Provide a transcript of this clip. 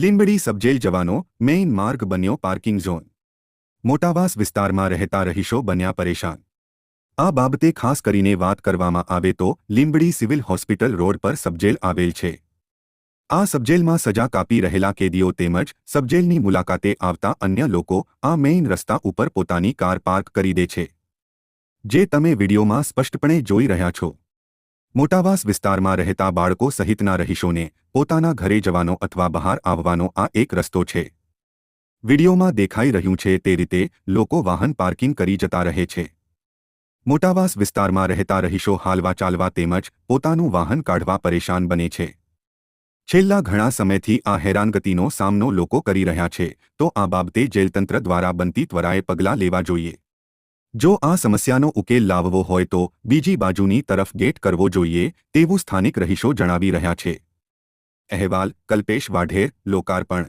Limbdi sub jail જવાનો main માર્ગ બન્યો પાર્કિંગ ઝોન. મોટાવાસ વિસ્તારમાં રહેતા રહીશો બન્યા પરેશાન. આ બાબતે ખાસ કરીને વાત કરવામાં આવે તો લીંબડી સિવિલ હોસ્પિટલ રોડ પર સબજેલ આવેલ છે. આ સબજેલમાં સજા કાપી રહેલા કેદીઓ તેમજ સબજેલની મુલાકાતે આવતા અન્ય લોકો આ મેઇન રસ્તા ઉપર પોતાની કાર પાર્ક કરી દે છે. જે તમે વિડીયોમાં સ્પષ્ટપણે જોઈ રહ્યા છો. મોટાવાસ વિસ્તારમાં રહેતા બાળકો સહિતના રહીશોને પોતાના ઘરે જવાનો અથવા બહાર આવવાનો આ એક રસ્તો છે. વિડીયોમાં દેખાઈ રહ્યું છે તે રીતે લોકો વાહન પાર્કિંગ કરી જતા રહે છે. મોટાવાસ વિસ્તારમાં રહેતા રહીશો હાલવા ચાલવા તેમજ પોતાનું વાહન કાઢવા પરેશાન બને છે. છેલ્લા ઘણા સમયથી આ હેરાનગતિનો સામનો લોકો કરી રહ્યા છે, તો આ બાબતે જેલતંત્ર દ્વારા બનતી ત્વરાએ પગલાં લેવા જોઈએ. જો આ સમસ્યાનો ઉકેલ લાવવો હોય તો બીજી બાજુની તરફ ગેટ કરવો જોઈએ તેવું સ્થાનિક રહીશો જણાવી રહ્યા છે. અહેવાલ, કલ્પેશ વાઢેર, લોકાર્પણ.